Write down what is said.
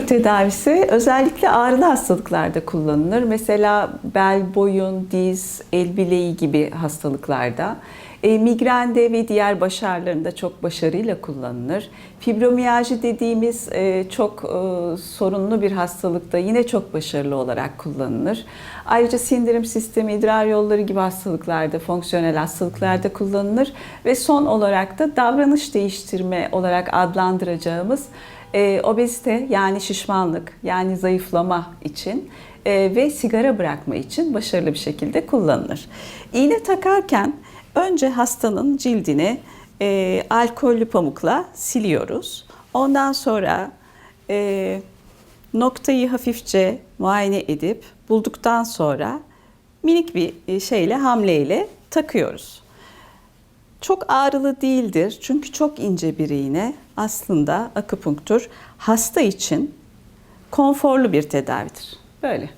tedavisi özellikle ağrılı hastalıklarda kullanılır. Mesela bel, boyun, diz, el bileği gibi hastalıklarda. E, migrende ve diğer baş ağrılarında çok başarıyla kullanılır. Fibromiyalji dediğimiz e, çok e, sorunlu bir hastalıkta yine çok başarılı olarak kullanılır. Ayrıca sindirim sistemi, idrar yolları gibi hastalıklarda, fonksiyonel hastalıklarda kullanılır. Ve son olarak da davranış değiştirme olarak adlandıracağımız e, obezite yani şişmanlık yani zayıflama için e, ve sigara bırakma için başarılı bir şekilde kullanılır. İğne takarken önce hastanın cildini e, alkollü pamukla siliyoruz. Ondan sonra e, noktayı hafifçe muayene edip bulduktan sonra minik bir e, şeyle hamleyle takıyoruz. Çok ağrılı değildir çünkü çok ince bir iğne. Aslında akupunktur hasta için konforlu bir tedavidir. Böyle.